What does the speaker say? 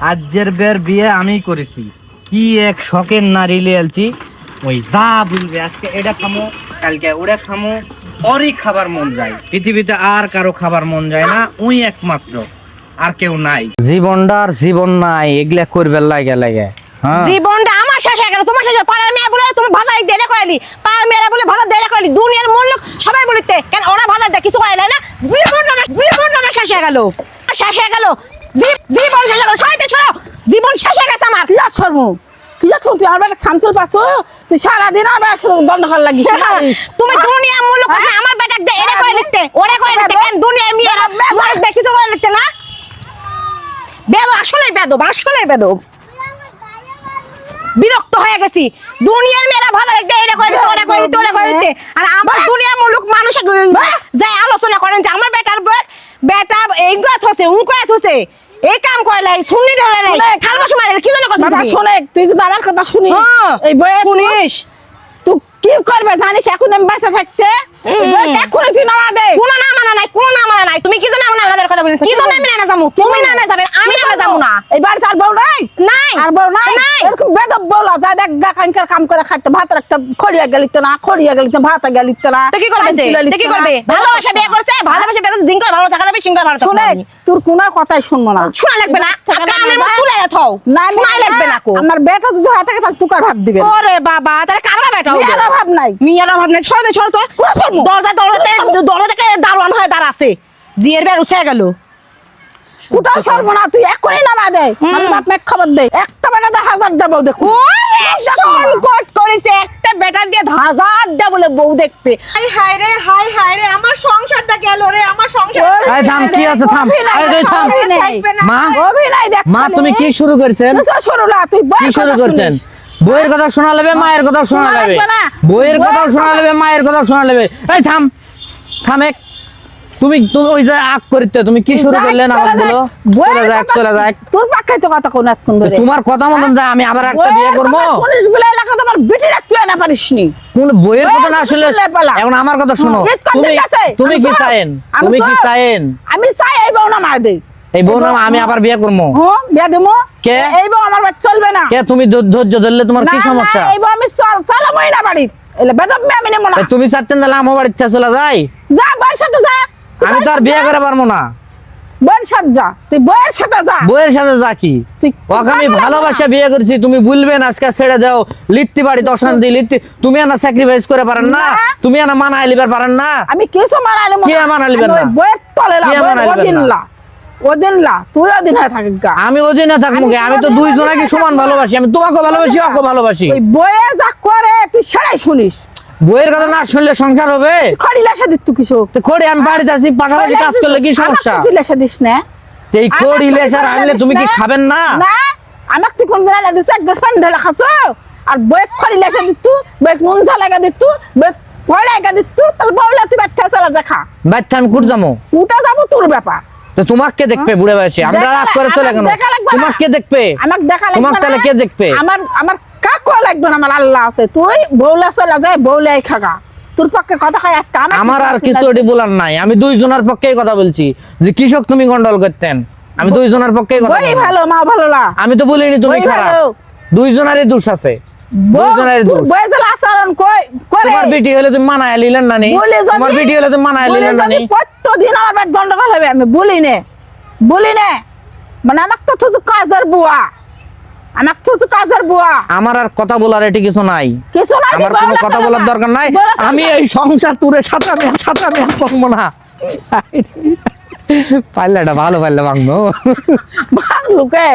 আজের বের বিয়ে আমিই করেছি। কি এক শখের নারী লিয়েলছি ওই যা বলবে আজকে এটা খামো কালকে ওটা খামো ওরই খাবার মন যায়। পৃথিবীতে আর কারও খাবার মন যায় না ওই একমাত্র আর কেউ নাই। জীবনটা আর জীবন নাই এগুলা করবে লাগে লাগে। হ্যাঁ। জীবনটা আমার শেষ হয়ে গেল তোমার শেষ। পাড়ার মেয়ে বলে তুমি ভাতা দেরে করালি। পাড়ার মেয়েরা বলে ভাতা দেরে করালি। দুনিয়ার মূল লোক সবাই বলিতে কেন ওরা ভাতা দেয় কিছু করাইলে না? জীবন আমার জীবন আমার শেষ হয়ে গেল। শেষ হয়ে গেল। জীবন শেষ হয়ে গেল। ছড়ো জীবন শেষ হয়ে গেছে আমার। কি যাচ্ছ কি যাচ্ছ তুই আমার সামচল পাচ্ছ? তুই সারাদিন আবার দণ্ড খাল লাগিস তুমি দুনিয়ার মূল আছে আমার বেটাক দে এরে করে লিখতে ওরে করে লিখতে। কেন দুনিয়ার মেয়েরা মানুষ দেখে কিছু লিখতে না? বেদ আসলে বেদব আসলে বেদব। বিরক্ত হয়ে গেছি। দুনিয়ার মেয়েরা ভালো লাগতে এটা করে দিতে ওটা করে দিতে ওটা করে দিতে আর আমার দুনিয়ার মুলুক মানুষ যাই আলোচনা করেন যে আমার বেটার বউ এইগুলা থসে থসে এই কাম কয় লাই শুনি ঢালে লাই। খালবা সময় কি জন্য কথা বাবা শুনে। তুই যদি আমার কথা শুনি হ্যাঁ, এই বয়ে শুনিস? তুই কি করবে জানিস? এখন আমি বাসা থাকতে। এখন তুই নামা দে। কোনো না মানা নাই কোনো না মানা নাই। তুমি কি জন্য আমার আলাদার কথা বলেন কি জন্য আমি নামে যাব? তুমি নামে যাবে আমি নামে যাব না। বউ নাই? নাই। আর বউ নাই? নাই। এরকম বেদব বউলা যা দেখ গা কাম করে খাইতে ভাত একটা খড়িয়া গেলিত না খড়িয়া গেলিত ভাত গেলিত না। তো কি করবে যে? কান তুলে তো কি করবে? ভালোবাসা বিয়ে করছে ভালোবাসা বিয়ে করছে দিন করে ভালো থাকা যাবে সিং ভালো থাকা শুনে তোর কোনো কথাই শুনব না। শোনা লাগবে না? কানের মুখ তুলে থাও। না আমি লাগবে না কো। আমার বেটা যদি হয় থাকে তাহলে তুকার ভাত দিবে ওরে বাবা তাহলে কারবা বেটা মেয়ের অভাব নাই। মিয়ার অভাব নেই। দে ছড় তো? দরজা দরজাতে দরজা থেকে দারোয়ান হয়ে দাঁড়াছে? জিয়ের বের উঠে গেল। কোথাও সরবো না তুই এক করে নামা দে। আমি বাপ মাকে খবর দে একটা বেটা দে হাজার দেবো দেখো ওরে সংকট করেছে একটা বেটা দিয়ে হাজারটা বলে বউ দেখবে হাই হাই রে হাই হাই রে আমার সংসারটা গেল রে? আমার সংসার এই থাম কি আছে থাম। এই তুই থাম। মা অভিনয় দেখ মা তুমি কি শুরু করছেন? শুরু না তুই কি শুরু করছেন? বইয়ের কথা শোনা লাগবে মায়ের কথা শোনা না। বইয়ের কথা শোনা লাগবে মায়ের কথা শোনা লাগবে এই থাম। থামেক তুমি তুমি ওই যে আগ করিতে তুমি কি শুরু করলে না বলো চলে যাক চলে যাক। তোর তো কথা কোন ধরে। তোমার কথা মতন যায় আমি আবার একটা বিয়ে করব? শুনিস বলে আমার বেটি রাখতে হয় না পারিসনি। কোন বইয়ের কথা না শুনলে এখন আমার কথা শোনো। তুমি তুমি কি চাইন তুমি কি চাইন আমি চাই এই বউ না মার দে। এই বউ আমি আবার বিয়ে করব। হ্যাঁ বিয়া দেবো। কে? এই বউ আমার বাড়ি চলবে না। কে তুমি ধৈর্য ধরলে তোমার কি সমস্যা? এই বউ আমি চল চালামই না বাড়ি এলে বেদব আমি নেব না। তুমি চাচ্ছেন তাহলে আমার বাড়ির থেকে চলে যাই। যা বউয়ের সাথে যা। তো আর বিয়ে করে পারব না। যা। বউয়ের সাথে যা তুই বউয়ের সাথে যা। সাথে যা কি? ওকে আমি ভালোবাসা বিয়ে করছি তুমি বলবেন আজকে ছেড়ে দাও। লিখতে পারি অশান্তি লিখতে তুমি স্যাক্রিফাইস করে পারেন না। তুমি লিবার পারেন না। আমি কিছু মানাইলে কে না? তলে লা ওদিন লা ওদিন লা তুই ওদিন হয়ে থাকিস গা। আমি ওই না থাকব আমি আমি তো সমান ভালোবাসি আমি তোমাকে ভালোবাসি ওকে ভালোবাসি। ওই যা করে তুই সেটাই শুনিস। বইয়ের কথা না শুনলে সংসার হবে? খড়ি লেসা দিস তুই কিছু তো খড়ি আমি বাড়িতে আছি পাশাপাশি কাজ করলে কি সমস্যা? তুই লেসা দিস না। এই খড়ি লেসার আনলে তুমি কি খাবেন না? না আমাকে তুই কোন দিন দিস? এক দশ পানি ঢেলে খাস আর বই খড়ি লেসা দিত বই নুন ঝালাগা দিত বই কড়াইগা দিত তাহলে বউলা তুই বাচ্চা চলে যা খা। বাচ্চা আমি কুট যাব? উঠে যাব তোর ব্যাপার? তো তোমাকে কে দেখবে বুড়ে বয়সে? আমরা দেখা রাগ করে চলে কেন। তোমাকে কে দেখবে? আমাকে দেখা লাগবে তোমাকে তাহলে কে দেখবে? আমার আমার কাকু লাগবে না আমার আল্লাহ আছে। তুই বউলা চলে যায় বউলাই খাগা। তোর পক্ষে কথা কয় আজকে আমার আমার আর কিছু ওটি বলার নাই। আমি দুইজনের পক্ষেই কথা বলছি। যে কৃষক তুমি গন্ডল করতেন। আমি দুইজনের পক্ষেই কথা বললাম। ভালো মা ভালো না। আমি তো বলিনি তুমি খারাপ। দুইজনেরই দোষ আছে। দুইজনেরই দোষ। বই আচরণ কই করে। তোমার বিটি হলে তুমি মানায় নিলেন না নি? বলে তোমার বিটি হলে তুমি মানায় বলে নিলেন না নি? প্রত্যেকদিন আমার গন্ডগোল হবে আমি বলি নে বলি নে মানে আমাকে তো তুই কাজের বুয়া। কাজের বুয়া। আমার আর কথা বলার এটি কিছু নাই। কিছু না আমার কোনো কথা বলার দরকার নাই। আমি এই সংসার তুরে করব না। পাইলে এটা ভালো পাইলে ভাঙবো। ভাঙলুকে।